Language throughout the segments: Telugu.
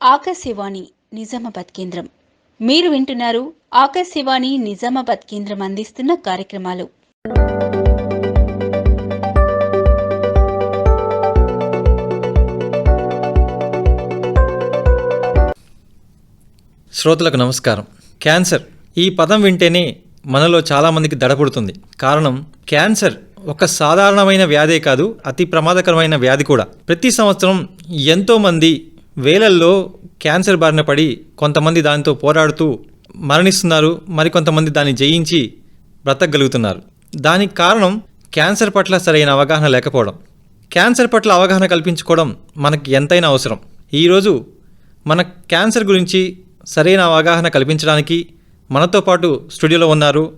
ఆకాశవాణి నిజామాబాద్ కేంద్రం. మీరు వింటున్నారు ఆకాశవాణి నిజామాబాద్ కేంద్రం అందిస్తున్న కార్యక్రమాలు. శ్రోతలకు నమస్కారం. క్యాన్సర్ ఈ పదం వింటేనే మనలో చాలామందికి దడపుడుతుంది. కారణం క్యాన్సర్ ఒక సాధారణమైన వ్యాధే కాదు అతి ప్రమాదకరమైన వ్యాధి కూడా. ప్రతి సంవత్సరం ఎంతోమంది వేలల్లో క్యాన్సర్ బారిన పడి కొంతమంది దానితో పోరాడుతూ మరణిస్తున్నారు మరికొంతమంది దాన్ని జయించి బ్రతకగలుగుతున్నారు. దానికి కారణం క్యాన్సర్ పట్ల సరైన అవగాహన లేకపోవడం. క్యాన్సర్ పట్ల అవగాహన కల్పించుకోవడం మనకి ఎంతైనా అవసరం. ఈరోజు మన క్యాన్సర్ గురించి సరైన అవగాహన కల్పించడానికి మనతో పాటు స్టూడియోలో ఉన్నారు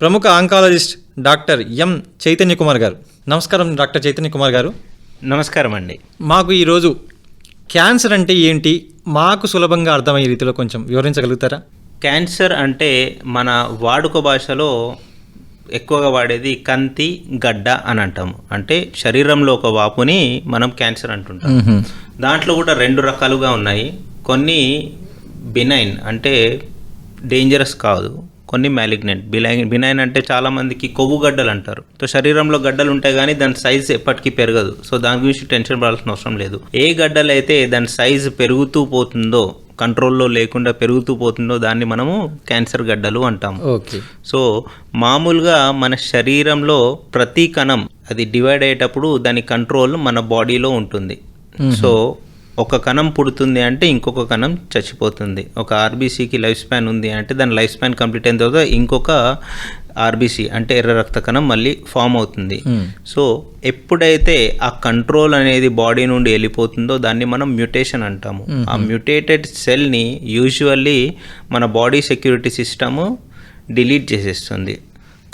ప్రముఖ oncologist doctor M Chaitanya Kumar garu. నమస్కారం డాక్టర్ చైతన్య కుమార్ గారు. నమస్కారం అండి మాకు ఈరోజు క్యాన్సర్ అంటే ఏంటి? మాకు సులభంగా అర్థమయ్యే రీతిలో కొంచెం వివరించగలుగుతారా? క్యాన్సర్ అంటే మన వాడుక భాషలో ఎక్కువగా వాడేది కంతి గడ్డ అని అంటాము. అంటే శరీరంలో ఒక వాపుని మనం క్యాన్సర్ అంటుంటాం. దాంట్లో కూడా రెండు రకాలుగా ఉన్నాయి. కొన్ని బినైన్ అంటే డేంజరస్ కాదు. కొన్ని మ్యాలిగ్నెంట్ బిలైన్ బినైన్ అంటే చాలా మందికి కొవ్వు గడ్డలు అంటారు. సో శరీరంలో గడ్డలు ఉంటాయి కానీ దాని సైజ్ ఎప్పటికీ పెరగదు. సో దాని గురించి టెన్షన్ పడాల్సిన అవసరం లేదు. ఏ గడ్డలు అయితే దాని సైజ్ పెరుగుతూ పోతుందో కంట్రోల్లో లేకుండా పెరుగుతూ పోతుందో దాన్ని మనము క్యాన్సర్ గడ్డలు అంటాము. ఓకే. సో మామూలుగా మన శరీరంలో ప్రతి కణం అది డివైడ్ అయ్యేటప్పుడు దాని కంట్రోల్ మన బాడీలో ఉంటుంది. సో ఒక కణం పుడుతుంది అంటే ఇంకొక కణం చచ్చిపోతుంది. ఒక ఆర్బీసీకి లైఫ్ స్పాన్ ఉంది అంటే దాని లైఫ్ స్పాన్ కంప్లీట్ అయిన తర్వాత ఇంకొక ఆర్బీసీ అంటే ఎర్ర రక్త కణం మళ్ళీ ఫామ్ అవుతుంది. సో ఎప్పుడైతే ఆ కంట్రోల్ అనేది బాడీ నుండి వెళ్ళిపోతుందో దాన్ని మనం మ్యూటేషన్ అంటాము. ఆ మ్యూటేటెడ్ సెల్ని యూజువల్లీ మన బాడీ సెక్యూరిటీ సిస్టము డిలీట్ చేసేస్తుంది.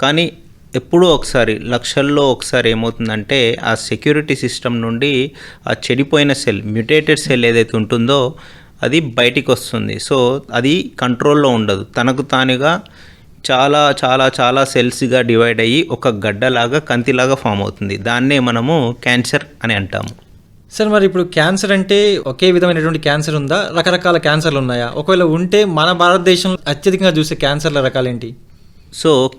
కానీ ఎప్పుడో ఒకసారి లక్షల్లో ఒకసారి ఏమవుతుందంటే ఆ సెక్యూరిటీ సిస్టమ్ నుండి ఆ చెడిపోయిన సెల్ మ్యూటేటెడ్ సెల్ ఏదైతే ఉంటుందో అది బయటికి వస్తుంది. సో అది కంట్రోల్లో ఉండదు. తనకు తానుగా చాలా చాలా చాలా సెల్స్గా డివైడ్ అయ్యి ఒక గడ్డలాగా కంతిలాగా ఫామ్ అవుతుంది. దాన్నే మనము క్యాన్సర్ అని అంటాము. సార్ మరి ఇప్పుడు క్యాన్సర్ అంటే ఒకే విధమైనటువంటి క్యాన్సర్ ఉందా? రకరకాల క్యాన్సర్లు ఉన్నాయా? ఒకవేళ ఉంటే మన భారతదేశంలో అత్యధికంగా చూసే క్యాన్సర్ల రకాలేంటి? సో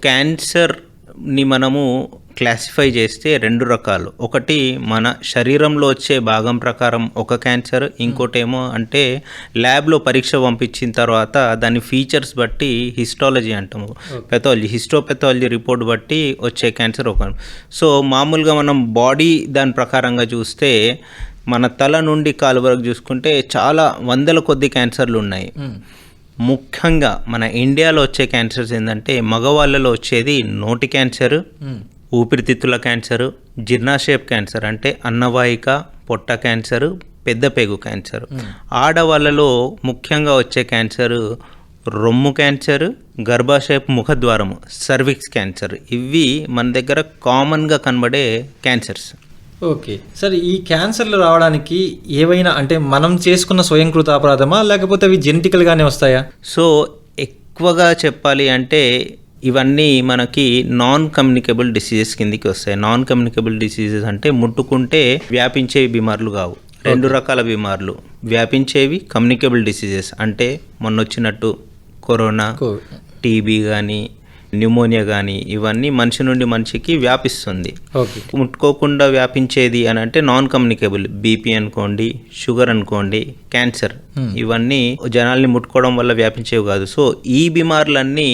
క్యాన్సర్ని మనము క్లాసిఫై చేస్తే రెండు రకాలు. ఒకటి మన శరీరంలో వచ్చే భాగం ప్రకారం ఒక క్యాన్సర్ ఇంకోటేమో అంటే ల్యాబ్లో పరీక్ష పంపించిన తర్వాత దాని ఫీచర్స్ బట్టి హిస్టాలజీ అంటాము. పెథాలజీ హిస్టోపెథాలజీ రిపోర్ట్ బట్టి వచ్చే క్యాన్సర్ ఒక. సో మామూలుగా మనం బాడీ దాని ప్రకారంగా చూస్తే మన తల నుండి కాలు వరకు చూసుకుంటే చాలా వందల కొద్ది క్యాన్సర్లు ఉన్నాయి. ముఖ్యంగా మన ఇండియాలో వచ్చే క్యాన్సర్స్ ఏంటంటే మగవాళ్ళలో వచ్చేది నోటి క్యాన్సర్ ఊపిరితిత్తుల క్యాన్సర్ జీర్ణాశయపు క్యాన్సర్ అంటే అన్నవాహిక పొట్ట క్యాన్సర్ పెద్ద పేగు క్యాన్సర్ ఆడవాళ్ళలో ముఖ్యంగా వచ్చే క్యాన్సర్ రొమ్ము క్యాన్సర్ గర్భాశయపు ముఖద్వారము సర్విక్స్ క్యాన్సర్ ఇవి మన దగ్గర కామన్గా కనబడే క్యాన్సర్స్ ఓకే. సార్ ఈ క్యాన్సర్లు రావడానికి ఏవైనా అంటే మనం చేసుకున్న స్వయంకృత అపరాధమా? లేకపోతే అవి జెనెటికల్గానే వస్తాయా? సో ఎక్కువగా చెప్పాలి అంటే ఇవన్నీ మనకి నాన్ కమ్యూనికేబుల్ డిసీజెస్ కిందికి వస్తాయి. నాన్ కమ్యూనికేబుల్ డిసీజెస్ అంటే ముట్టుకుంటే వ్యాపించే బీమార్లు కావు. రెండు రకాల బీమార్లు. వ్యాపించేవి కమ్యూనికేబుల్ డిసీజెస్. అంటే మొన్న వచ్చినట్టు కరోనా టీబీ కానీ న్యూమోనియా కానీ ఇవన్నీ మనిషి నుండి మనిషికి వ్యాపిస్తుంది. ముట్టుకోకుండా వ్యాపించేది అని అంటే నాన్ కమ్యూనికేబుల్ బీపీ అనుకోండి షుగర్ అనుకోండి క్యాన్సర్ ఇవన్నీ జనాల్ని ముట్టుకోవడం వల్ల వ్యాపించేవి కాదు. సో ఈ బీమార్లన్నీ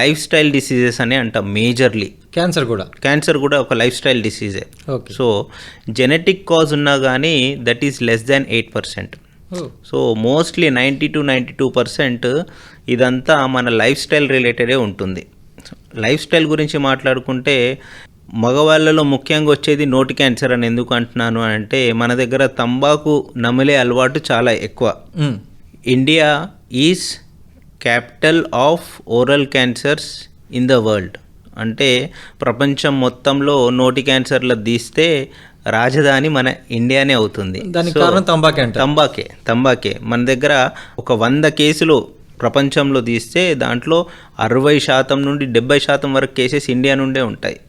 లైఫ్ స్టైల్ డిసీజెస్ అని అంటాం మేజర్లీ క్యాన్సర్ కూడా. క్యాన్సర్ కూడా ఒక లైఫ్ స్టైల్ డిసీజే సో జెనెటిక్ కాజ్ ఉన్నా కానీ that is less than eight percent so mostly ninety two ninety two percent ఇదంతా మన లైఫ్ స్టైల్ రిలేటెడే ఉంటుంది. లైఫ్ స్టైల్ గురించి మాట్లాడుకుంటే మగవాళ్ళలో ముఖ్యంగా వచ్చేది నోటి క్యాన్సర్ అని ఎందుకు అంటున్నాను అంటే మన దగ్గర తంబాకు నమిలే అలవాటు చాలా ఎక్కువ. India is capital of oral cancers in the world. అంటే ప్రపంచం మొత్తంలో నోటి క్యాన్సర్లు తీస్తే రాజధాని మన ఇండియానే అవుతుంది. దానికి కారణం తంబాకే అంట తంబాకే తంబాకే. మన దగ్గర ఒక వంద కేసులు ప్రపంచంలో తీస్తే దాంట్లో అరవై శాతం నుండి డెబ్బై శాతం వరకు కేసెస్ ఇండియా నుండే ఉంటాయి.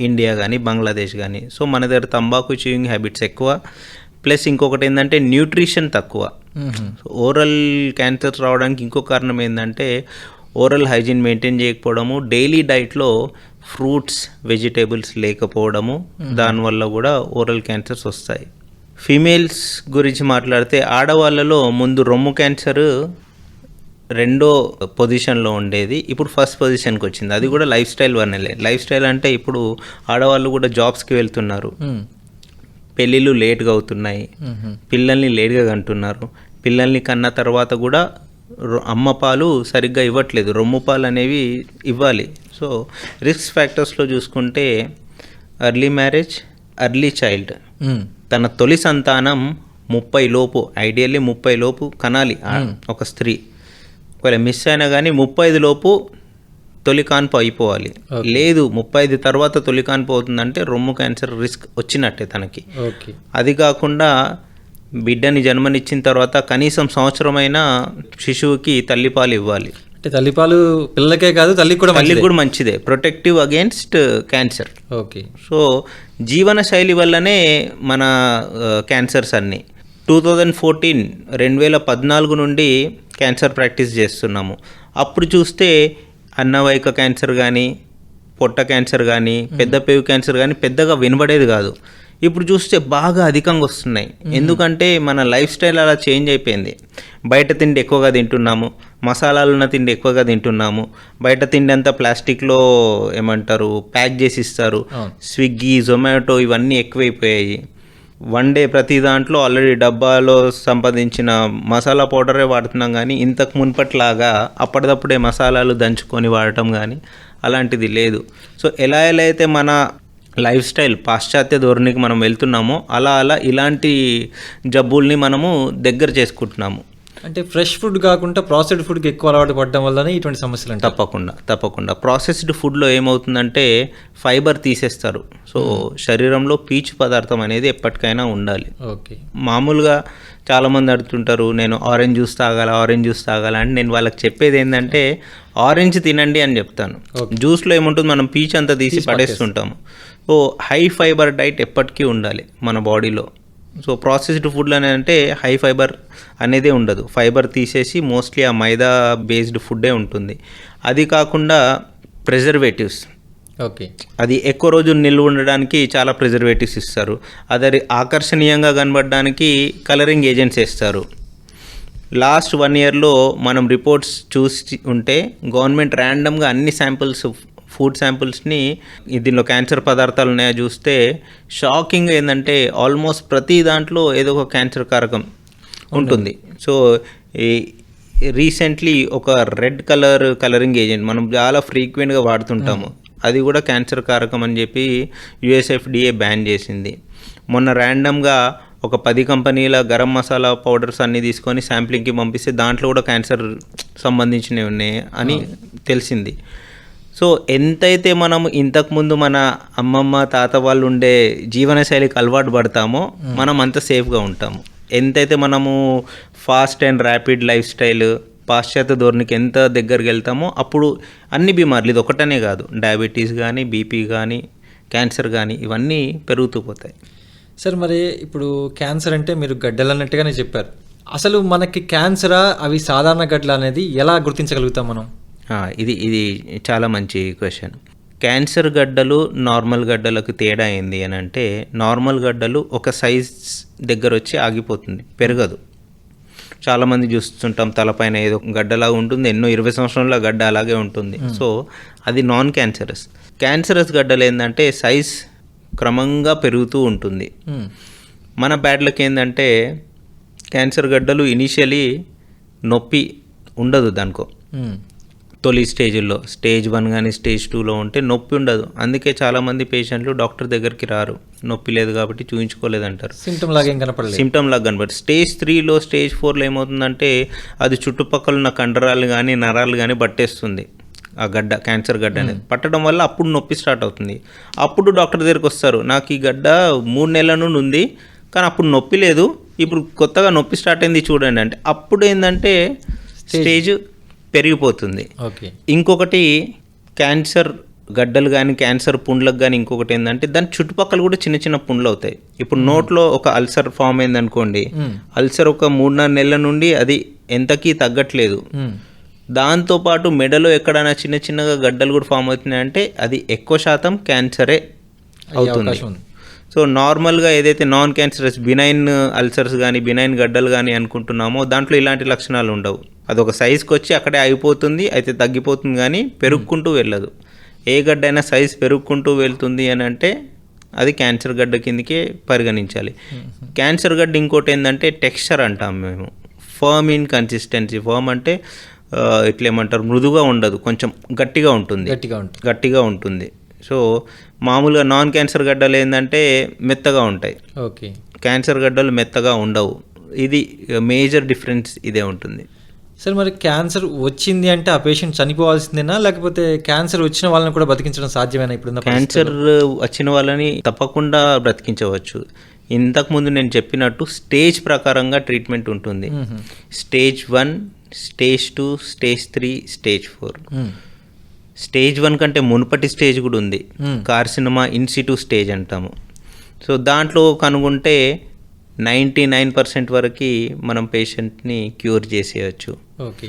ఇండియా కానీ బంగ్లాదేశ్ కానీ సో మన దగ్గర తంబాకు చూయింగ్ హ్యాబిట్స్ ఎక్కువ. ప్లస్ ఇంకొకటి ఏంటంటే న్యూట్రిషన్ తక్కువ. ఓరల్ క్యాన్సర్ రావడానికి ఇంకో కారణం ఏంటంటే ఓరల్ హైజీన్ మెయింటైన్ చేయకపోవడము డైలీ డైట్లో ఫ్రూట్స్ వెజిటేబుల్స్ లేకపోవడము దానివల్ల కూడా ఓరల్ క్యాన్సర్స్ వస్తాయి. ఫీమేల్స్ గురించి మాట్లాడితే ఆడవాళ్ళలో ముందు రొమ్ము క్యాన్సర్ రెండో పొజిషన్లో ఉండేది. ఇప్పుడు ఫస్ట్ పొజిషన్కి వచ్చింది. అది కూడా లైఫ్ స్టైల్ వల్లనే లైఫ్ స్టైల్ అంటే ఇప్పుడు ఆడవాళ్ళు కూడా జాబ్స్కి వెళ్తున్నారు. పెళ్ళిళ్ళు లేట్గా అవుతున్నాయి. పిల్లల్ని లేట్గా కంటున్నారు. పిల్లల్ని కన్న తర్వాత కూడా అమ్మ పాలు సరిగ్గా ఇవ్వట్లేదు. రొమ్ము పాలు అనేవి ఇవ్వాలి. సో రిస్క్ ఫ్యాక్టర్స్లో చూసుకుంటే ఎర్లీ మ్యారేజ్ ఎర్లీ చైల్డ్. తన తొలి సంతానం ముప్పై లోపు ఐడియల్లీ ముప్పై లోపు కనాలి ఒక స్త్రీ. ఒకవేళ మిస్ అయినా కానీ ముప్పై ఐదు లోపు తొలి కాన్పు అయిపోవాలి. లేదు ముప్పై ఐదు తర్వాత తొలి కాన్పు అవుతుందంటే రొమ్ము క్యాన్సర్ రిస్క్ వచ్చినట్టే తనకి. ఓకే. అది కాకుండా బిడ్డని జన్మనిచ్చిన తర్వాత కనీసం సంవత్సరమైనా శిశువుకి తల్లిపాలు ఇవ్వాలి. అంటే తల్లిపాలు పిల్లలకే కాదు తల్లికి కూడా తల్లికి కూడా మంచిదే. Protective against cancer okay. So జీవన శైలి వల్లనే మన క్యాన్సర్స్ అన్నీ. టూ థౌజండ్ ఫోర్టీన్ రెండు వేల పద్నాలుగు నుండి క్యాన్సర్ ప్రాక్టీస్ చేస్తున్నాము. అప్పుడు చూస్తే అన్నవైక క్యాన్సర్ కానీ పొట్ట క్యాన్సర్ కానీ పెద్ద పేగు క్యాన్సర్ కానీ పెద్దగా వినబడేది కాదు. ఇప్పుడు చూస్తే బాగా అధికంగా వస్తున్నాయి. ఎందుకంటే మన లైఫ్ స్టైల్ అలా చేంజ్ అయిపోయింది. బయట తిండి ఎక్కువగా తింటున్నాము. మసాలాలు ఉన్న తిండి ఎక్కువగా తింటున్నాము. బయట తిండి అంతా ప్లాస్టిక్లో ఏమంటారు ప్యాక్ చేసి ఇస్తారు. స్విగ్గీ జొమాటో ఇవన్నీ ఎక్కువైపోయాయి. వన్ డే ప్రతి దాంట్లో ఆల్రెడీ డబ్బాలో సంపాదించిన మసాలా పౌడరే వాడుతున్నాం కానీ ఇంతకు మునుపట్లాగా అప్పటిదప్పుడే మసాలాలు దంచుకొని వాడటం కానీ అలాంటిది లేదు. సో ఎలా ఎలా అయితే మన లైఫ్ స్టైల్ పాశ్చాత్య ధోరణికి మనం వెళ్తున్నామో అలా అలా ఇలాంటి జబ్బుల్ని మనము దగ్గర చేసుకుంటున్నాము. అంటే ఫ్రెష్ ఫుడ్ కాకుండా ప్రాసెస్డ్ ఫుడ్కి ఎక్కువ అలవాటు పడడం వల్లనే ఇటువంటి సమస్యలు తప్పకుండా తప్పకుండా. ప్రాసెస్డ్ ఫుడ్లో ఏమవుతుందంటే ఫైబర్ తీసేస్తారు. సో శరీరంలో పీచు పదార్థం అనేది ఎప్పటికైనా ఉండాలి. ఓకే. మామూలుగా చాలామంది అడుగుతుంటారు నేను ఆరెంజ్ జ్యూస్ తాగాల ఆరెంజ్ జ్యూస్ తాగాల? అని నేను వాళ్ళకి చెప్పేది ఏంటంటే ఆరెంజ్ తినండి అని చెప్తాను. జ్యూస్లో ఏముంటుంది? మనం పీచ్ అంతా తీసి పడేస్తుంటాము. సో హై ఫైబర్ డైట్ ఎప్పటికీ ఉండాలి మన బాడీలో. సో ప్రాసెస్డ్ ఫుడ్లు అని అంటే హై ఫైబర్ అనేదే ఉండదు. ఫైబర్ తీసేసి మోస్ట్లీ ఆ మైదా బేస్డ్ ఫుడ్డే ఉంటుంది. అది కాకుండా ప్రిజర్వేటివ్స్. ఓకే. అది ఎక్కువ రోజులు నిల్వ ఉండడానికి చాలా ప్రిజర్వేటివ్స్ ఇస్తారు. అదే ఆకర్షణీయంగా కనబడడానికి కలరింగ్ ఏజెంట్స్ వేస్తారు. లాస్ట్ వన్ ఇయర్లో మనం రిపోర్ట్స్ చూసి ఉంటే గవర్నమెంట్ ర్యాండమ్గా అన్ని శాంపిల్స్ ఫుడ్ శాంపిల్స్ని దీనిలో క్యాన్సర్ పదార్థాలు ఉన్నాయో చూస్తే షాకింగ్ ఏంటంటే ఆల్మోస్ట్ ప్రతి దాంట్లో ఏదో ఒక క్యాన్సర్ కారకం ఉంటుంది. సో ఈ రీసెంట్లీ ఒక రెడ్ కలర్ కలరింగ్ ఏజెంట్ మనం చాలా ఫ్రీక్వెంట్గా వాడుతుంటాము. అది కూడా క్యాన్సర్ కారకం అని చెప్పి యుఎస్ఎఫ్డిఏ బ్యాన్ చేసింది. మొన్న ర్యాండమ్గా ఒక పది కంపెనీల గరం మసాలా పౌడర్స్ అన్నీ తీసుకొని శాంప్లింగ్కి పంపిస్తే దాంట్లో కూడా క్యాన్సర్ సంబంధించినవి ఉన్నాయి అని తెలిసింది. సో ఎంతైతే మనం ఇంతకుముందు మన అమ్మమ్మ తాత వాళ్ళు ఉండే జీవనశైలికి అలవాటు పడతామో మనం అంత సేఫ్గా ఉంటాము. ఎంతైతే మనము fast and rapid life style పాశ్చాత్య ధోరణికి ఎంత దగ్గరికి వెళ్తామో అప్పుడు అన్ని బీమార్లు ఇది ఒకటనే కాదు. డయాబెటీస్ కానీ బీపీ కానీ క్యాన్సర్ కానీ ఇవన్నీ పెరుగుతూ పోతాయి. సార్ మరి ఇప్పుడు క్యాన్సర్ అంటే మీరు గడ్డలు అన్నట్టుగానే చెప్పారు. అసలు మనకి క్యాన్సరా అవి సాధారణ గడ్డలు అనేది ఎలా గుర్తించగలుగుతాం మనం? ఇది ఇది చాలా మంచి క్వశ్చన్ క్యాన్సర్ గడ్డలు నార్మల్ గడ్డలకు తేడా ఏంది అని అంటే నార్మల్ గడ్డలు ఒక సైజ్ దగ్గర వచ్చి ఆగిపోతుంది పెరగదు. చాలామంది చూస్తుంటాం తలపైన ఏదో గడ్డలాగా ఉంటుంది ఎన్నో ఇరవై సంవత్సరాల గడ్డ అలాగే ఉంటుంది. సో అది నాన్ క్యాన్సరస్ క్యాన్సరస్ గడ్డలు ఏంటంటే సైజ్ క్రమంగా పెరుగుతూ ఉంటుంది. మ్మ్. మన బ్యాడ్లకి ఏంటంటే క్యాన్సర్ గడ్డలు ఇనీషియలీ నొప్పి ఉండదు దానికో. మ్మ్. తొలి స్టేజ్లో స్టేజ్ వన్ కానీ స్టేజ్ టూలో ఉంటే నొప్పి ఉండదు. అందుకే చాలామంది పేషెంట్లు డాక్టర్ దగ్గరికి రారు. నొప్పి లేదు కాబట్టి చూయించుకోలేదంటారు. సిమ్టమ్ లాగా ఏం కనపడలేదు. సిమ్టమ్ లాగా కనబడి స్టేజ్ త్రీలో స్టేజ్ ఫోర్లో ఏమవుతుందంటే అది చుట్టుపక్కల ఉన్న కండరాలు కానీ నరాలు కానీ పట్టేస్తుంది. ఆ గడ్డ క్యాన్సర్ గడ్డ అనేది. పట్టడం వల్ల అప్పుడు నొప్పి స్టార్ట్ అవుతుంది. అప్పుడు డాక్టర్ దగ్గరికి వస్తారు. నాకు ఈ గడ్డ మూడు నెలల నుండి ఉంది కానీ అప్పుడు నొప్పి లేదు. ఇప్పుడు కొత్తగా నొప్పి స్టార్ట్ అయింది చూడండి అంటే అప్పుడు ఏంటంటే స్టేజ్ పెరిగిపోతుంది. ఓకే. ఇంకొకటి క్యాన్సర్ గడ్డలు కానీ క్యాన్సర్ పుండ్లకు కానీ ఇంకొకటి ఏంటంటే దాని చుట్టుపక్కల కూడా చిన్న చిన్న పుండ్లు అవుతాయి. ఇప్పుడు నోట్లో ఒక అల్సర్ ఫామ్ అయిందనుకోండి అల్సర్ ఒక మూడు నాలుగు నెలల నుండి అది ఎంతకీ తగ్గట్లేదు. దాంతోపాటు మెడలో ఎక్కడైనా చిన్న చిన్నగా గడ్డలు కూడా ఫామ్ అవుతున్నాయంటే అది ఎక్కువ శాతం క్యాన్సరే అవుతుంది. సో నార్మల్గా ఏదైతే నాన్ క్యాన్సరస్ బినైన్ అల్సర్స్ కానీ బినైన్ గడ్డలు కానీ అనుకుంటున్నామో దాంట్లో ఇలాంటి లక్షణాలు ఉండవు. అదొక సైజ్కి వచ్చి అక్కడే అయిపోతుంది అయితే తగ్గిపోతుంది కానీ పెరుగుకుంటూ వెళ్ళదు. ఏ గడ్డ అయినా సైజ్ పెరుగుకుంటూ వెళ్తుంది అని అంటే అది క్యాన్సర్ గడ్డ కిందకే పరిగణించాలి. క్యాన్సర్ గడ్డ ఇంకోటి ఏంటంటే టెక్స్చర్ అంటాం మేము. Firm in consistency. ఫర్మ్ అంటే ఆ, ఇట్లా ఏమంటారు మృదుగా ఉండదు కొంచెం గట్టిగా ఉంటుంది. గట్టిగా ఉంటుంది. గట్టిగా ఉంటుంది. సో మామూలుగా నాన్ క్యాన్సర్ గడ్డలు ఏంటంటే మెత్తగా ఉంటాయి. ఓకే. క్యాన్సర్ గడ్డలు మెత్తగా ఉండవు. ఇది మేజర్ డిఫరెన్స్ ఇదే ఉంటుంది. సార్ మరి క్యాన్సర్ వచ్చింది అంటే ఆ పేషెంట్ చనిపోవాల్సిందేనా? లేకపోతే క్యాన్సర్ వచ్చిన వాళ్ళని కూడా బతికించడం సాధ్యమేనా ఇప్పుడున్న క్యాన్సర్ వచ్చిన వాళ్ళని తప్పకుండా బ్రతికించవచ్చు. ఇంతకు ముందు నేను చెప్పినట్టు స్టేజ్ ప్రకారంగా ట్రీట్మెంట్ ఉంటుంది. Stage one stage two stage three stage four. Stage one కంటే మునుపటి స్టేజ్ కూడా ఉంది. కార్సినమా ఇన్సిటు స్టేజ్ అంటాము. సో దాంట్లో కనుగొంటే నైంటీ నైన్ పర్సెంట్ వరకు మనం పేషెంట్ని క్యూర్ చేసేయచ్చు. ఓకే.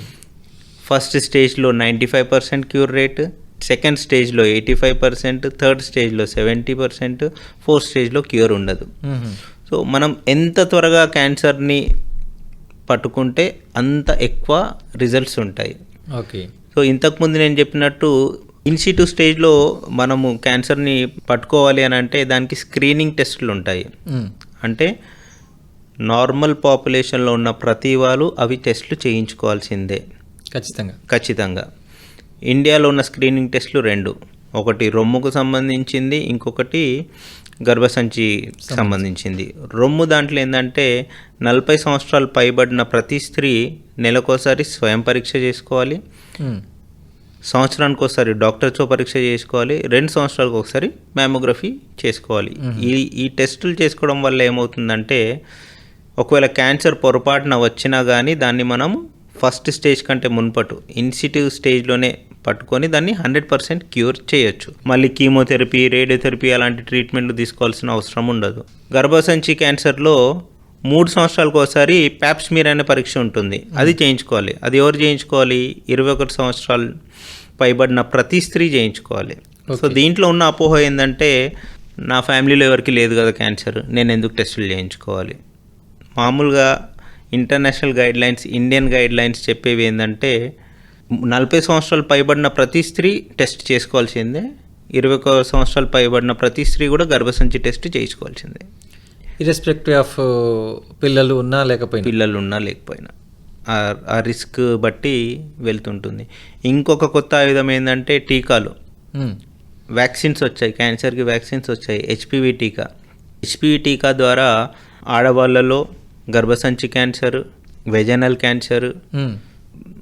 ఫస్ట్ స్టేజ్లో ninety five percent cure rate second స్టేజ్లో ఎయిటీ ఫైవ్ పర్సెంట్ థర్డ్ స్టేజ్లో సెవెంటీ పర్సెంట్ ఫోర్త్ స్టేజ్లో క్యూర్ ఉండదు. సో మనం ఎంత త్వరగా క్యాన్సర్ని పట్టుకుంటే అంత ఎక్కువ రిజల్ట్స్ ఉంటాయి. ఓకే. సో ఇంతకుముందు నేను చెప్పినట్టు ఇన్సిటివ్ స్టేజ్లో మనము క్యాన్సర్ని పట్టుకోవాలి అని అంటే దానికి స్క్రీనింగ్ టెస్టులు ఉంటాయి. అంటే నార్మల్ పాపులేషన్లో ఉన్న ప్రతి వాళ్ళు అవి టెస్టులు చేయించుకోవాల్సిందే. ఖచ్చితంగా. ఖచ్చితంగా. ఇండియాలో ఉన్న స్క్రీనింగ్ టెస్టులు రెండు. ఒకటి రొమ్ముకు సంబంధించింది ఇంకొకటి గర్భసంచి సంబంధించింది. రొమ్ము దాంట్లో ఏంటంటే నలభై సంవత్సరాలు పైబడిన ప్రతి స్త్రీ నెలకోసారి స్వయం పరీక్ష చేసుకోవాలి. సంవత్సరానికి ఒకసారి డాక్టర్తో పరీక్ష చేసుకోవాలి. రెండు సంవత్సరాలకు ఒకసారి మ్యామోగ్రఫీ చేసుకోవాలి. ఈ ఈ టెస్టులు చేసుకోవడం వల్ల ఏమవుతుందంటే ఒకవేళ క్యాన్సర్ పొరపాటున వచ్చినా కానీ దాన్ని మనం ఫస్ట్ స్టేజ్ కంటే మున్పటు ఇన్సిటివ్ స్టేజ్లోనే పట్టుకొని దాన్ని హండ్రెడ్ పర్సెంట్ క్యూర్ చేయొచ్చు. మళ్ళీ కీమోథెరపీ రేడియోథెరపీ అలాంటి ట్రీట్మెంట్లు తీసుకోవాల్సిన అవసరం ఉండదు. గర్భసంచి క్యాన్సర్లో మూడు సంవత్సరాలకు ఒకసారి ప్యాప్స్మీర్ అనే పరీక్ష ఉంటుంది. అది చేయించుకోవాలి. అది ఎవరు చేయించుకోవాలి? ఇరవై ఒకటి సంవత్సరాలు పైబడిన ప్రతి స్త్రీ చేయించుకోవాలి. సో దీంట్లో ఉన్న అపోహ ఏంటంటే నా ఫ్యామిలీలో ఎవరికి లేదు కదా క్యాన్సర్. నేను ఎందుకు టెస్టులు చేయించుకోవాలి? మామూలుగా international guide lines Indian guide lines చెప్పేవి ఏంటంటే నలభై సంవత్సరాలు పైబడిన ప్రతి స్త్రీ టెస్ట్ చేసుకోవాల్సిందే. ఇరవై ఒక సంవత్సరాలు పైబడిన ప్రతి స్త్రీ కూడా గర్భసంచి టెస్ట్ చేయించుకోవాల్సిందే. ఇరెస్పెక్టివ్ ఆఫ్ పిల్లలు ఉన్నా లేకపోయినా. పిల్లలు ఉన్నా లేకపోయినా. ఆ- రిస్క్ బట్టి వెళ్తుంటుంది. ఇంకొక కొత్త ఆయుధం ఏంటంటే టీకాలు. మ్మ్. వ్యాక్సిన్స్ వచ్చాయి. క్యాన్సర్కి వ్యాక్సిన్స్ వచ్చాయి. హెచ్పివి టీకా. హెచ్పివి టీకా ద్వారా ఆడవాళ్ళలో గర్భసంచి క్యాన్సర్ వెజనల్ క్యాన్సర్.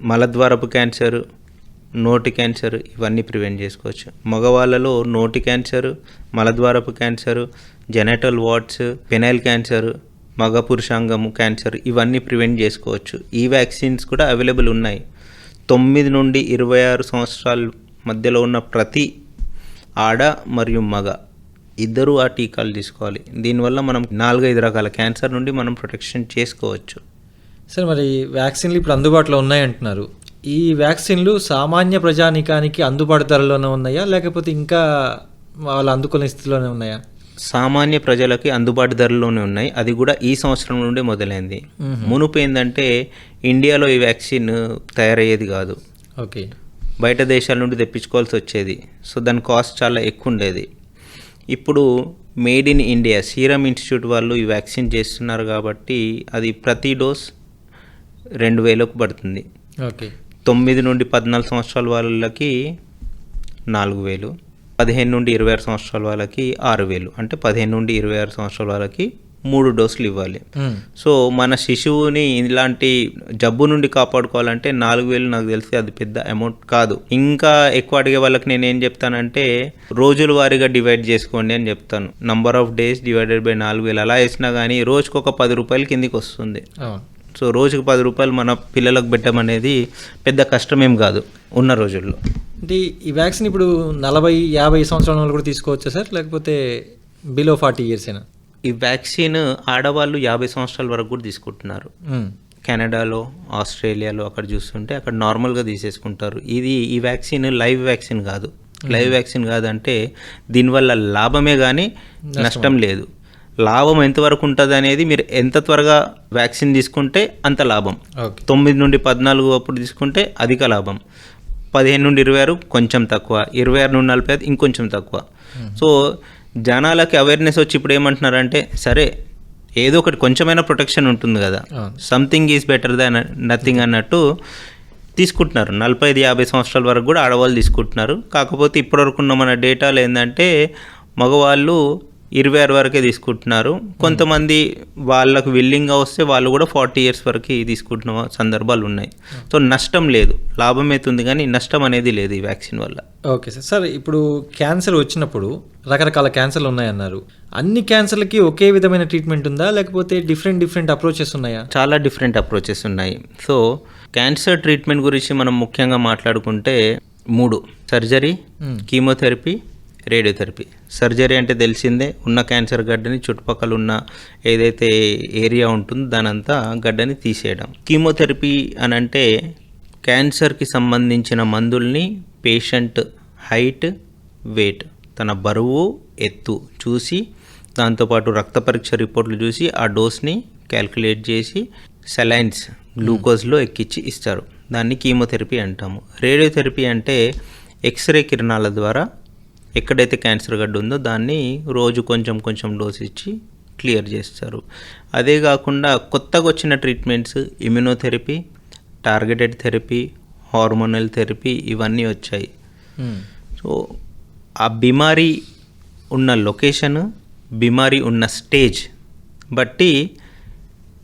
మలద్వారపు క్యాన్సర్ నోటి క్యాన్సర్ ఇవన్నీ ప్రివెంట్ చేసుకోవచ్చు. మగవాళ్ళలో నోటి cancer మలద్వారపు cancer genital what's penile cancer మగ పురుషాంగము క్యాన్సర్ ఇవన్నీ ప్రివెంట్ చేసుకోవచ్చు. ఈ వ్యాక్సిన్స్ కూడా అవైలబుల్ ఉన్నాయి. తొమ్మిది నుండి ఇరవై ఆరు సంవత్సరాల మధ్యలో ఉన్న ప్రతి ఆడ మరియు మగ ఇద్దరూ ఆ టీకాలు తీసుకోవాలి. దీనివల్ల మనం నాలుగైదు రకాల క్యాన్సర్ నుండి మనం ప్రొటెక్షన్ చేసుకోవచ్చు. సార్ మరి వ్యాక్సిన్లు ఇప్పుడు అందుబాటులో ఉన్నాయంటున్నారు. ఈ వ్యాక్సిన్లు సామాన్య ప్రజానికానికి అందుబాటు ధరలోనే ఉన్నాయా? లేకపోతే ఇంకా వాళ్ళు అందుకునే స్థితిలోనే ఉన్నాయా? సామాన్య ప్రజలకి అందుబాటు ధరలోనే ఉన్నాయి. అది కూడా ఈ సంవత్సరం నుండి మొదలైంది. మునుపు ఏంటంటే ఇండియాలో ఈ వ్యాక్సిన్ తయారయ్యేది కాదు. ఓకే. బయట దేశాల నుండి తెప్పించుకోవాల్సి వచ్చేది. సో దాని కాస్ట్ చాలా ఎక్కువ ఉండేది. ఇప్పుడు made in India serum institute వాళ్ళు ఈ వ్యాక్సిన్ చేస్తున్నారు కాబట్టి అది ప్రతి డోస్ రెండు వేలకు పడుతుంది. ఓకే. తొమ్మిది నుండి పద్నాలుగు సంవత్సరాల వాళ్ళకి నాలుగు వేలు పదిహేను నుండి ఇరవై ఆరు సంవత్సరాల వాళ్ళకి ఆరు వేలు అంటే పదిహేను నుండి ఇరవై ఆరు సంవత్సరాల వాళ్ళకి మూడు డోసులు ఇవ్వాలి. సో మన శిశువుని ఇలాంటి జబ్బు నుండి కాపాడుకోవాలంటే నాలుగు వేలు నాకు తెలిసి అది పెద్ద అమౌంట్ కాదు. ఇంకా ఎక్కువ అడిగే వాళ్ళకి నేను ఏం చెప్తానంటే రోజుల వారీగా డివైడ్ చేసుకోండి అని చెప్తాను. Number of days divided by నాలుగు వేలు. అలా వేసినా కానీ రోజుకు ఒక పది రూపాయల కిందికి వస్తుంది. సో రోజుకు పది రూపాయలు మన పిల్లలకు పెట్టమనేది పెద్ద కష్టమేం కాదు ఉన్న రోజుల్లో. అంటే ఈ వ్యాక్సిన్ ఇప్పుడు నలభై యాభై సంవత్సరాల వాళ్ళు కూడా తీసుకోవచ్చా సార్? లేకపోతే బిలో ఫార్టీ ఇయర్సేనా ఈ వ్యాక్సిన్ ఆడవాళ్ళు యాభై సంవత్సరాల వరకు కూడా తీసుకుంటున్నారు. కెనడాలో ఆస్ట్రేలియాలో అక్కడ చూస్తుంటే అక్కడ నార్మల్గా తీసేసుకుంటారు. ఇది ఈ వ్యాక్సిన్ లైవ్ వ్యాక్సిన్ కాదు. లైవ్ వ్యాక్సిన్ కాదంటే దీనివల్ల లాభమే కానీ నష్టం లేదు. లాభం ఎంతవరకు ఉంటుంది అనేది మీరు ఎంత త్వరగా వ్యాక్సిన్ తీసుకుంటే అంత లాభం. తొమ్మిది నుండి పద్నాలుగు అప్పుడు తీసుకుంటే అధిక లాభం. పదిహేను నుండి ఇరవై ఆరు కొంచెం తక్కువ. ఇరవై ఆరు నుండి నలభై ఐదు ఇంకొంచెం తక్కువ. సో జనాలకి అవేర్నెస్ వచ్చి ఇప్పుడు ఏమంటున్నారంటే సరే ఏదో ఒకటి కొంచెమైనా ప్రొటెక్షన్ ఉంటుంది కదా. Something is better than nothing అన్నట్టు తీసుకుంటున్నారు. నలభై ఐదు యాభై సంవత్సరాల వరకు కూడా ఆడవాళ్ళు తీసుకుంటున్నారు. కాకపోతే ఇప్పటివరకు ఉన్న మన డేటాలో ఏంటంటే మగవాళ్ళు ఇరవై ఆరు వరకే తీసుకుంటున్నారు. కొంతమంది వాళ్ళకు విల్లింగ్గా వస్తే వాళ్ళు కూడా ఫార్టీ ఇయర్స్ వరకు తీసుకుంటున్న సందర్భాలు ఉన్నాయి. సో నష్టం లేదు. లాభం అవుతుంది కానీ నష్టం అనేది లేదు ఈ వ్యాక్సిన్ వల్ల. Okay sir. సార్ ఇప్పుడు క్యాన్సర్ వచ్చినప్పుడు రకరకాల క్యాన్సర్లు ఉన్నాయన్నారు. అన్ని క్యాన్సర్లకి ఒకే విధమైన ట్రీట్మెంట్ ఉందా? లేకపోతే డిఫరెంట్ డిఫరెంట్ అప్రోచెస్ ఉన్నాయా? చాలా డిఫరెంట్ అప్రోచెస్ ఉన్నాయి. సో క్యాన్సర్ ట్రీట్మెంట్ గురించి మనం ముఖ్యంగా మాట్లాడుకుంటే మూడు. Surgery chemotherapy radiotherapy. సర్జరీ అంటే తెలిసిందే ఉన్న క్యాన్సర్ గడ్డని చుట్టుపక్కల ఉన్న ఏదైతే ఏరియా ఉంటుందో దానంతా గడ్డని తీసేయడం. కీమోథెరపీ అని అంటే క్యాన్సర్కి సంబంధించిన మందుల్ని పేషెంట్ హైట్ వెయిట్ తన బరువు ఎత్తు చూసి దాంతోపాటు రక్త పరీక్ష రిపోర్ట్లు చూసి ఆ డోస్ని క్యాల్కులేట్ చేసి సెలైన్స్ గ్లూకోజ్లో ఎక్కించి ఇస్తారు. దాన్ని కీమోథెరపీ అంటాము. రేడియోథెరపీ అంటే ఎక్స్రే కిరణాల ద్వారా ఎక్కడైతే క్యాన్సర్ గడ్డ ఉందో దాన్ని రోజు కొంచెం కొంచెం డోస్ ఇచ్చి క్లియర్ చేస్తారు. అదే కాకుండా కొత్తగా వచ్చిన treatments immunotherapy targeted therapy hormonal therapy ఇవన్నీ వచ్చాయి. మ్మ్. సో ఆ బిమారీ ఉన్న లొకేషన్ బిమారీ ఉన్న స్టేజ్ బట్టి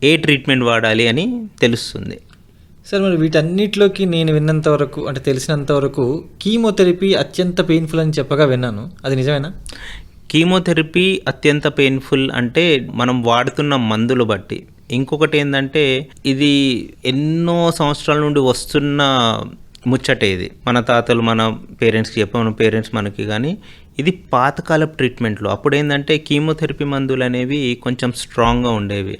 ఏ ట్రీట్మెంట్ వాడాలి అని తెలుస్తుంది. సార్ మరి వీటన్నిటిలోకి నేను విన్నంత వరకు అంటే తెలిసినంత వరకు కీమోథెరపీ అత్యంత పెయిన్ఫుల్ అని చెప్పగా విన్నాను. అది నిజమేనా? కీమోథెరపీ అత్యంత పెయిన్ఫుల్ అంటే మనం వాడుతున్న మందులు బట్టి. ఇంకొకటి ఏంటంటే ఇది ఎన్నో సంవత్సరాల నుండి వస్తున్న ముచ్చట ఇది. మన తాతలు మన పేరెంట్స్కి చెప్ప మన పేరెంట్స్ మనకి కానీ ఇది పాతకాలపు ట్రీట్మెంట్లో. అప్పుడు ఏంటంటే కీమోథెరపీ మందులు అనేవి కొంచెం స్ట్రాంగ్గా ఉండేవి.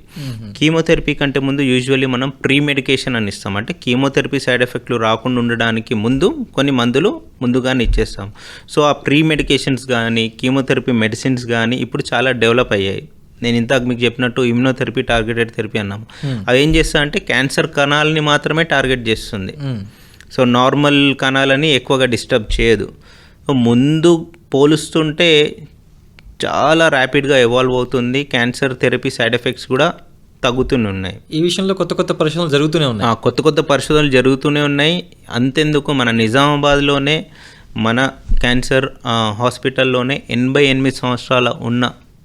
కీమోథెరపీ కంటే ముందు యూజువల్లీ మనం ప్రీ మెడికేషన్ అని ఇస్తాం. అంటే కీమోథెరపీ సైడ్ ఎఫెక్ట్లు రాకుండా ఉండడానికి ముందు కొన్ని మందులు ముందుగానే ఇచ్చేస్తాం. సో ఆ ప్రీ మెడికేషన్స్ కానీ కీమోథెరపీ మెడిసిన్స్ కానీ ఇప్పుడు చాలా డెవలప్ అయ్యాయి. నేను ఇంతకు మీకు చెప్పినట్టు ఇమ్యునోథెరపీ టార్గెటెడ్ థెరపీ అన్నాము అవి ఏం చేస్తా అంటే క్యాన్సర్ కణాలని మాత్రమే టార్గెట్ చేస్తుంది. సో నార్మల్ కణాలని ఎక్కువగా డిస్టర్బ్ చేయదు. ముందు పోలుస్తుంటే చాలా ర్యాపిడ్గా ఎవాల్వ్ అవుతుంది. క్యాన్సర్ థెరపీ సైడ్ ఎఫెక్ట్స్ కూడా తగ్గుతూనే ఉన్నాయి. ఈ విషయంలో కొత్త కొత్త పరిశోధనలు జరుగుతూనే ఉన్నాయి. కొత్త కొత్త పరిశోధనలు జరుగుతూనే ఉన్నాయి. అంతెందుకు మన నిజామాబాద్లోనే మన క్యాన్సర్ హాస్పిటల్లోనే ఎనభై ఎనిమిది సంవత్సరాల ఉన్న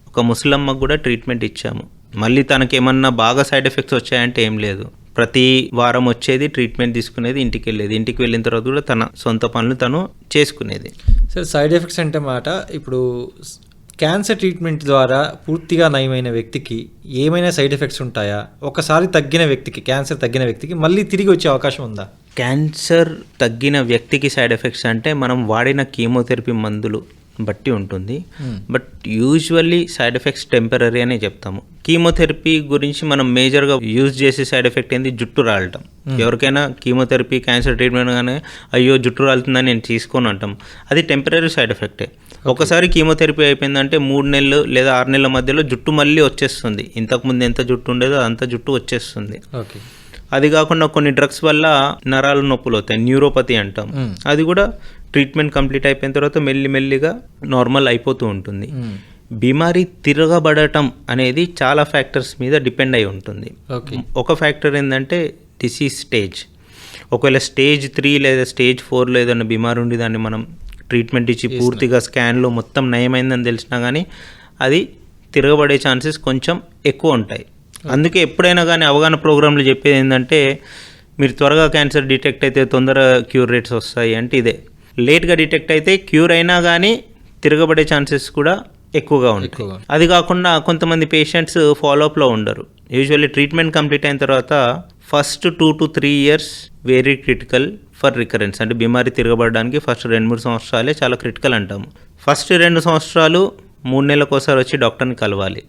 ఒక ముసలమ్మకు కూడా ట్రీట్మెంట్ ఇచ్చాము. మళ్ళీ తనకి ఏమన్నా బాగా సైడ్ ఎఫెక్ట్స్ వచ్చాయంటే ఏం లేదు. ప్రతి వారం వచ్చేది ట్రీట్మెంట్ తీసుకునేది ఇంటికి వెళ్ళేది. ఇంటికి వెళ్ళిన తర్వాత కూడా తన సొంత పనులు తను చేసుకునేది. సార్ సైడ్ ఎఫెక్ట్స్ అంటే మాట ఇప్పుడు క్యాన్సర్ ట్రీట్మెంట్ ద్వారా పూర్తిగా నయమైన వ్యక్తికి ఏమైనా సైడ్ ఎఫెక్ట్స్ ఉంటాయా? ఒకసారి తగ్గిన వ్యక్తికి క్యాన్సర్ తగ్గిన వ్యక్తికి మళ్ళీ తిరిగి వచ్చే అవకాశం ఉందా? క్యాన్సర్ తగ్గిన వ్యక్తికి సైడ్ ఎఫెక్ట్స్ అంటే మనం వాడిన కీమోథెరపీ మందులు. బట్టి ఉంటుంది. But usually side effects temporary అనే చెప్తాము. కీమోథెరపీ గురించి మనం మేజర్గా యూజ్ చేసే సైడ్ ఎఫెక్ట్ ఏంది? జుట్టు రాలటం. ఎవరికైనా కీమోథెరపీ క్యాన్సర్ ట్రీట్మెంట్ కానీ అయ్యో జుట్టు రాలుతుందని నేను తీసుకోను అంటాం. అది టెంపరీ సైడ్ ఎఫెక్టే ఒకసారి కీమోథెరపీ అయిపోయిందంటే మూడు నెలలు లేదా ఆరు నెలల మధ్యలో జుట్టు మళ్ళీ వచ్చేస్తుంది. ఇంతకుముందు ఎంత జుట్టు ఉండేదో అంత జుట్టు వచ్చేస్తుంది. ఓకే అది కాకుండా కొన్ని డ్రగ్స్ వల్ల నరాలు నొప్పులు అవుతాయి. న్యూరోపతి అంటాం. అది కూడా ట్రీట్మెంట్ కంప్లీట్ అయిపోయిన తర్వాత మెల్లి మెల్లిగా నార్మల్ అయిపోతూ ఉంటుంది. బీమారీ తిరగబడటం అనేది చాలా ఫ్యాక్టర్స్ మీద డిపెండ్ అయి ఉంటుంది. ఒక ఫ్యాక్టర్ ఏంటంటే డిసీజ్ స్టేజ్ ఒకవేళ స్టేజ్ త్రీ లేదా స్టేజ్ ఫోర్లో ఏదైనా బీమారి ఉండి దాన్ని మనం ట్రీట్మెంట్ ఇచ్చి పూర్తిగా స్కాన్లో మొత్తం నయమైందని తెలిసినా కానీ అది తిరగబడే ఛాన్సెస్ కొంచెం ఎక్కువ ఉంటాయి. అందుకే ఎప్పుడైనా కానీ అవగాహన ప్రోగ్రాంలు చెప్పేది ఏంటంటే మీరు త్వరగా క్యాన్సర్ డిటెక్ట్ అయితే తొందరగా క్యూర్ రేట్స్ వస్తాయి అంటే ఇదే. లేట్గా డిటెక్ట్ అయితే క్యూర్ అయినా కానీ తిరగబడే ఛాన్సెస్ కూడా ఎక్కువగా ఉంటాయి. అది కాకుండా కొంతమంది పేషెంట్స్ ఫాలోఅప్లో ఉండరు. యూజువల్లీ ట్రీట్మెంట్ కంప్లీట్ అయిన తర్వాత first two to three years very critical for recurrence. అంటే బిమారి తిరగబడడానికి ఫస్ట్ రెండు మూడు సంవత్సరాలే చాలా క్రిటికల్ అంటాము. ఫస్ట్ రెండు సంవత్సరాలు మూడు నెలలకు ఒకసారి వచ్చి డాక్టర్ని కలవాలి.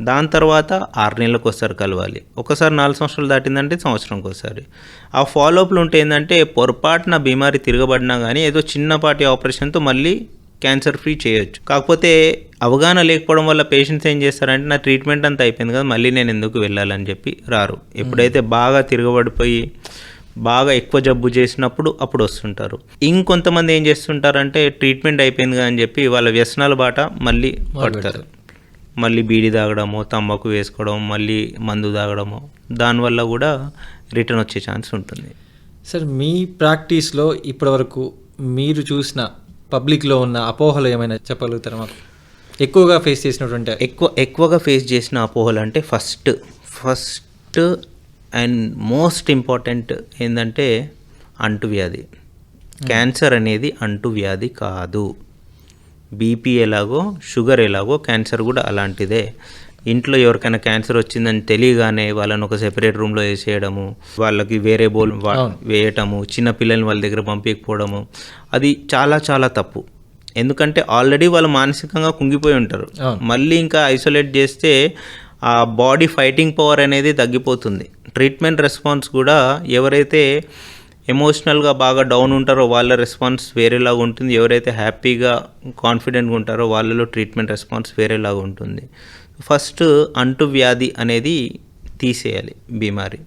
దాని తర్వాత ఆరు నెలలకు ఒకసారి కలవాలి. ఒకసారి నాలుగు సంవత్సరాలు దాటిందంటే సంవత్సరంకి ఒకసారి. ఆ ఫాలోఅప్లు ఉంటే ఏంటంటే పొరపాటున బీమారి తిరగబడినా కానీ ఏదో చిన్నపాటి ఆపరేషన్తో మళ్ళీ క్యాన్సర్ ఫ్రీ చేయొచ్చు. కాకపోతే అవగాహన లేకపోవడం వల్ల పేషెంట్స్ ఏం చేస్తారంటే నా ట్రీట్మెంట్ అంతా అయిపోయింది కదా మళ్ళీ నేను ఎందుకు వెళ్ళాలని చెప్పి రారు. ఎప్పుడైతే బాగా తిరగబడిపోయి బాగా ఎక్కువ జబ్బు చేసినప్పుడు అప్పుడు వస్తుంటారు. ఇంకొంతమంది ఏం చేస్తుంటారంటే ట్రీట్మెంట్ అయిపోయింది అని చెప్పి వాళ్ళ వ్యసనాల బాట మళ్ళీ పడతారు. మళ్ళీ బీడి తాగడము తంబాకు వేసుకోవడం మళ్ళీ మందు తాగడము దానివల్ల కూడా రిటర్న్ వచ్చే ఛాన్స్ ఉంటుంది. సార్ మీ ప్రాక్టీస్లో ఇప్పటివరకు మీరు చూసిన పబ్లిక్లో ఉన్న అపోహలు ఏమైనా చెప్పగలుగుతారా మాకు? ఎక్కువగా ఫేస్ చేసినటువంటి ఎక్కువ ఎక్కువగా ఫేస్ చేసిన అపోహలు అంటే first first and most important ఏంటంటే అంటువ్యాధి. క్యాన్సర్ అనేది అంటువ్యాధి కాదు. బీపీ ఎలాగో షుగర్ ఎలాగో క్యాన్సర్ కూడా అలాంటిదే. ఇంట్లో ఎవరికైనా క్యాన్సర్ వచ్చిందని తెలియగానే వాళ్ళని ఒక సెపరేట్ రూమ్లో వేసేయడము వాళ్ళకి వేరే బోల్ వేయటము చిన్న పిల్లల్ని వాళ్ళ దగ్గర పంపించకపోవడము అది చాలా చాలా తప్పు. ఎందుకంటే ఆల్రెడీ వాళ్ళు మానసికంగా కుంగిపోయి ఉంటారు. మళ్ళీ ఇంకా ఐసోలేట్ చేస్తే ఆ బాడీ ఫైటింగ్ పవర్ అనేది తగ్గిపోతుంది. ట్రీట్మెంట్ రెస్పాన్స్ కూడా ఎవరైతే ఎమోషనల్గా బాగా డౌన్ ఉంటారో వాళ్ళ రెస్పాన్స్ వేరేలాగా ఉంటుంది. ఎవరైతే హ్యాపీగా కాన్ఫిడెంట్గా ఉంటారో వాళ్ళలో ట్రీట్మెంట్ రెస్పాన్స్ వేరేలాగా ఉంటుంది. ఫస్ట్ అంటు వ్యాధి అనేది తీసేయాలి బీమారి.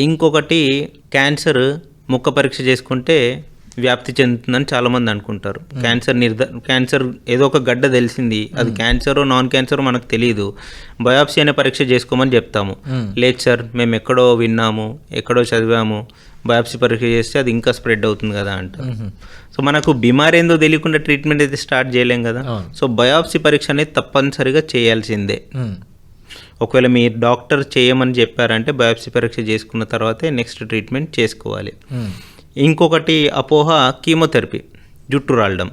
ఇంకొకటి క్యాన్సర్ ముక్క పరీక్ష చేసుకుంటే వ్యాప్తి చెందుతుందని చాలామంది అనుకుంటారు. క్యాన్సర్ నిర్ధ క్యాన్సర్ ఏదో ఒక గడ్డ తెలిసింది. అది క్యాన్సర్ నాన్ క్యాన్సర్ మనకు తెలియదు బయాప్సీ అనే పరీక్ష చేసుకోమని చెప్తాము. లేదు సార్ మేము ఎక్కడో విన్నాము ఎక్కడో చదివాము. బయాప్సీ పరీక్ష చేస్తే అది ఇంకా స్ప్రెడ్ అవుతుంది కదా మ్మ్. సో మనకు బీమారి ఏందో తెలియకుండా ట్రీట్మెంట్ అయితే స్టార్ట్ చేయలేం కదా. సో బయాప్సీ పరీక్ష అనేది తప్పనిసరిగా చేయాల్సిందే. ఒకవేళ మీ డాక్టర్ చేయమని చెప్పారంటే బయాప్సీ పరీక్ష చేసుకున్న తర్వాతే నెక్స్ట్ ట్రీట్మెంట్ చేసుకోవాలి. ఇంకొకటి అపోహ కీమోథెరపీ జుట్టు రాలడం.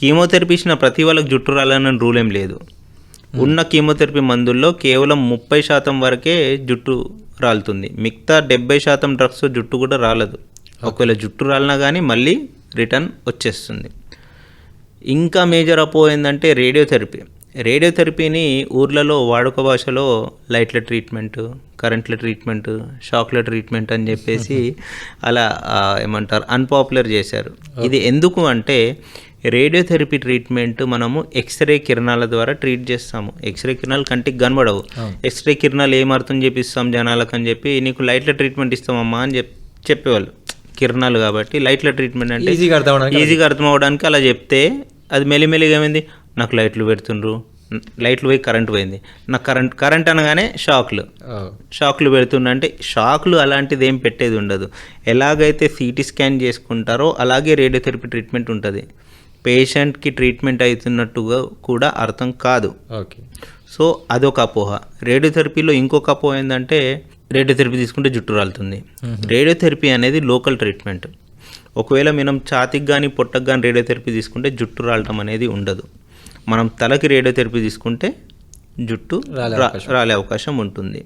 కీమోథెరపీ ఇచ్చిన ప్రతి వాళ్ళకి జుట్టు రాలని రూల్ ఏం లేదు ఉన్న కీమోథెరపీ మందుల్లో కేవలం ముప్పై శాతం వరకే జుట్టు రాలుతుంది. మిగతా డెబ్బై శాతం డ్రగ్స్ జుట్టు కూడా రాలదు. ఒకవేళ జుట్టు రాలినా కానీ మళ్ళీ రిటర్న్ వచ్చేస్తుంది. ఇంకా మేజర్ అపో ఏంటంటే రేడియోథెరపీ. రేడియోథెరపీని ఊర్లలో వాడుక భాషలో లైట్ల ట్రీట్మెంట్ కరెంట్ల ట్రీట్మెంట్ షాక్ల ట్రీట్మెంట్ అని చెప్పేసి అలా ఏమంటారు అన్పాపులర్ చేశారు. ఇది ఎందుకు అంటే రేడియోథెరపీ ట్రీట్మెంట్ మనము ఎక్స్రే కిరణాల ద్వారా ట్రీట్ చేస్తాము. ఎక్స్రే కిరణాలు కంటికి కనబడవు. ఎక్స్రే కిరణాలు ఏం అర్థం చేపిస్తాం జనాలకు అని చెప్పి నీకు లైట్ల ట్రీట్మెంట్ ఇస్తామమ్మా అని చెప్పి చెప్పేవాళ్ళు. కిరణాలు కాబట్టి లైట్ల ట్రీట్మెంట్ అంటే ఈజీగా అర్థం ఈజీగా అర్థం అవడానికి అలా చెప్తే అది మెల్లిమెల్లిగా ఏమైంది? నాకు లైట్లు పెడుతుండ్రు. లైట్లు పోయి కరెంట్ పోయింది. నాకు కరెంట్ కరెంట్ అనగానే షాక్లు. షాక్లు పెడుతుండ అంటే షాక్లు అలాంటిది ఏం పెట్టేది ఉండదు. ఎలాగైతే సిటీ స్కాన్ చేసుకుంటారో అలాగే రేడియోథెరపీ ట్రీట్మెంట్ ఉంటుంది. పేషెంట్కి ట్రీట్మెంట్ అవుతున్నట్టుగా కూడా అర్థం కాదు. ఓకే. సో అదొక అపోహ. రేడియోథెరపీలో ఇంకొక అపోహ ఏంటంటే రేడియోథెరపీ తీసుకుంటే జుట్టు రాలుతుంది. రేడియోథెరపీ అనేది లోకల్ ట్రీట్మెంట్. ఒకవేళ మనం ఛాతికి కానీ పొట్టకు కానీ రేడియోథెరపీ తీసుకుంటే జుట్టు రాలటం అనేది ఉండదు. మనం తలకి రేడియోథెరపీ తీసుకుంటే జుట్టు రాలే అవకాశం ఉంటుంది.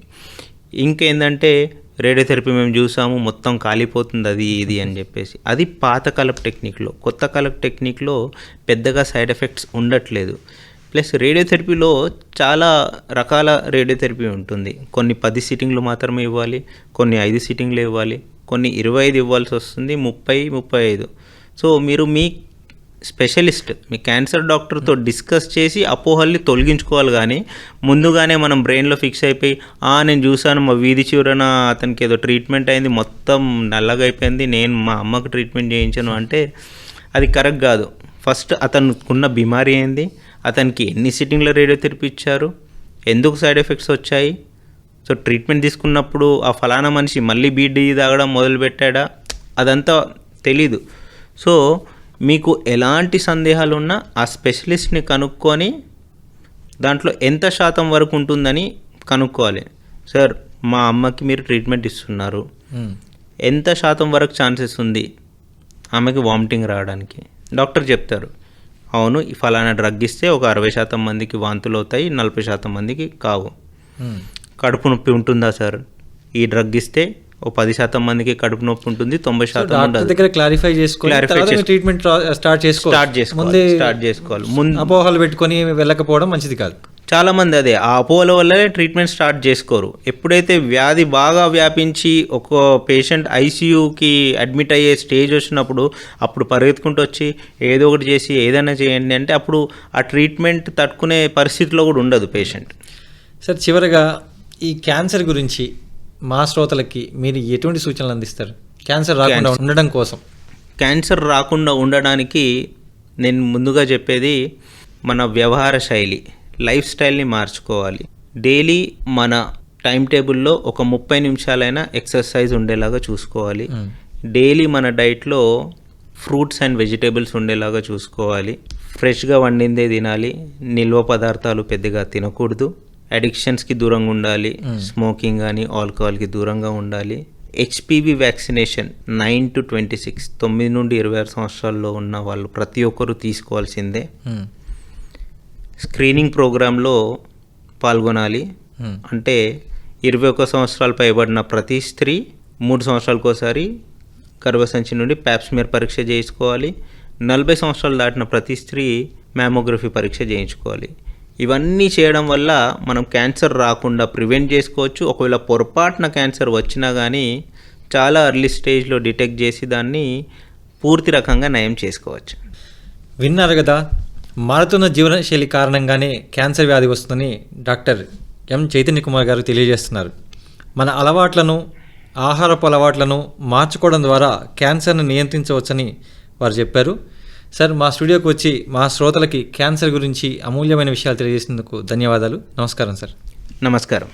ఇంకేందంటే రేడియోథెరపీ మేము చూసాము మొత్తం కాలిపోతుంది అది ఇది అని చెప్పేసి. అది పాతకాలపు టెక్నిక్లో కొత్త కాలపు టెక్నిక్లో పెద్దగా సైడ్ ఎఫెక్ట్స్ ఉండట్లేదు. ప్లస్ రేడియోథెరపీలో చాలా రకాల రేడియోథెరపీ ఉంటుంది. కొన్ని పది సిట్టింగ్లు మాత్రమే ఇవ్వాలి కొన్ని ఐదు సిట్టింగ్లు ఇవ్వాలి కొన్ని ఇరవై ఐదు ఇవ్వాల్సి వస్తుంది ముప్పై ముప్పై ఐదు. సో మీరు మీ స్పెషలిస్ట్ మీ క్యాన్సర్ డాక్టర్తో డిస్కస్ చేసి అపోహల్ని తొలగించుకోవాలి కానీ ముందుగానే మనం బ్రెయిన్లో ఫిక్స్ అయిపోయి "ఆ, నేను చూశాను మా వీధి చివరన అతనికి ఏదో ట్రీట్మెంట్ అయింది మొత్తం నల్లగా అయిపోయింది నేను మా అమ్మకు ట్రీట్మెంట్ చేయించాను అంటే అది కరెక్ట్ కాదు. ఫస్ట్ అతనుకున్న బీమారీ ఏంది? అతనికి ఎన్ని సిట్టింగ్ల రేడియోథెరపీ ఇచ్చారు? ఎందుకు సైడ్ ఎఫెక్ట్స్ వచ్చాయి? సో ట్రీట్మెంట్ తీసుకున్నప్పుడు ఆ ఫలానా మనిషి మళ్ళీ బీడీ తాగడం మొదలుపెట్టాడా? అదంతా తెలీదు. సో మీకు ఎలాంటి సందేహాలు ఉన్నా ఆ స్పెషలిస్ట్ని కనుక్కొని దాంట్లో ఎంత శాతం వరకు ఉంటుందని కనుక్కోవాలి. సార్ మా అమ్మకి మీరు ట్రీట్మెంట్ ఇస్తున్నారు. ఎంత శాతం వరకు ఛాన్సెస్ ఉంది? ఆమెకి వామిటింగ్ రావడానికి. డాక్టర్ చెప్తారు. అవును ఈ ఫలానా డ్రగ్ ఇస్తే ఒక అరవై శాతం మందికి వాంతులు అవుతాయి నలభై శాతం మందికి కావు. కడుపు నొప్పి ఉంటుందా సార్? ఈ డ్రగ్ ఇస్తే ఓ పది శాతం మందికి కడుపు నొప్పి ఉంటుంది తొంభై శాతం దగ్గర క్లారిఫై చేసుకొని Clarify తర్వాత చేసుకో- ట్రీట్మెంట్ స్టార్ట్ చేసుకో స్టార్ట్ చేసుకోవాలి. ముందే స్టార్ట్ చేసుకోవాలి. ముందు అపోహలు పెట్టుకొని వెళ్ళకపోవడం మంచిది కాదు. చాలా మంది అదే ఆ అపోలో వల్లనే ట్రీట్మెంట్ స్టార్ట్ చేసుకోరు. ఎప్పుడైతే వ్యాధి బాగా వ్యాపించి ఒక పేషెంట్ ఐసీయూకి అడ్మిట్ అయ్యే స్టేజ్ వచ్చినప్పుడు అప్పుడు పరిగెత్తుకుంటూ వచ్చి ఏదో ఒకటి చేసి ఏదైనా చేయండి అంటే అప్పుడు ఆ ట్రీట్మెంట్ తట్టుకునే పరిస్థితిలో కూడా ఉండదు పేషెంట్ సార్ చివరగా ఈ క్యాన్సర్ గురించి మా శ్రోతలకి మీరు ఎటువంటి సూచనలు అందిస్తారు? క్యాన్సర్ రాకుండా ఉండడం కోసం. క్యాన్సర్ రాకుండా ఉండడానికి నేను ముందుగా చెప్పేది మన వ్యవహార శైలి లైఫ్ స్టైల్ని మార్చుకోవాలి. డైలీ మన టైం టేబుల్లో ఒక ముప్పై నిమిషాలైనా ఎక్సర్సైజ్ ఉండేలాగా చూసుకోవాలి. డైలీ మన డైట్లో ఫ్రూట్స్ అండ్ వెజిటేబుల్స్ ఉండేలాగా చూసుకోవాలి. ఫ్రెష్గా వండిందే తినాలి. నిల్వ పదార్థాలు పెద్దగా తినకూడదు. అడిక్షన్స్కి దూరంగా ఉండాలి స్మోకింగ్ కానీ ఆల్కహాల్కి దూరంగా ఉండాలి. HPV vaccination nine to twenty six తొమ్మిది నుండి ఇరవై ఆరు సంవత్సరాల్లో ఉన్న వాళ్ళు ప్రతి ఒక్కరూ తీసుకోవాల్సిందే. స్క్రీనింగ్ ప్రోగ్రాంలో పాల్గొనాలి. మ్మ్. అంటే ఇరవై ఒక్క సంవత్సరాలు పైబడిన ప్రతి స్త్రీ మూడు సంవత్సరాలకోసారి గర్భసంచి నుండి ప్యాప్స్మియర్ పరీక్ష చేయించుకోవాలి. నలభై సంవత్సరాలు దాటిన ప్రతి స్త్రీ మ్యామోగ్రఫీ పరీక్ష చేయించుకోవాలి. ఇవన్నీ చేయడం వల్ల మనం క్యాన్సర్ రాకుండా ప్రివెంట్ చేసుకోవచ్చు. ఒకవేళ పొరపాటున క్యాన్సర్ వచ్చినా కానీ చాలా అర్లీ స్టేజ్లో డిటెక్ట్ చేసి దాన్ని పూర్తి రకంగా నయం చేసుకోవచ్చు. విన్నారు కదా మారుతున్న జీవనశైలి కారణంగానే క్యాన్సర్ వ్యాధి వస్తుందని డాక్టర్ ఎం. చైతన్య కుమార్ గారు తెలియజేస్తున్నారు. మన అలవాట్లను ఆహారపు అలవాట్లను మార్చుకోవడం ద్వారా క్యాన్సర్ను నియంత్రించవచ్చని వారు చెప్పారు. సార్ మా స్టూడియోకి వచ్చి మా శ్రోతలకి క్యాన్సర్ గురించి అమూల్యమైన విషయాలు తెలియజేసినందుకు ధన్యవాదాలు. నమస్కారం సార్. నమస్కారం.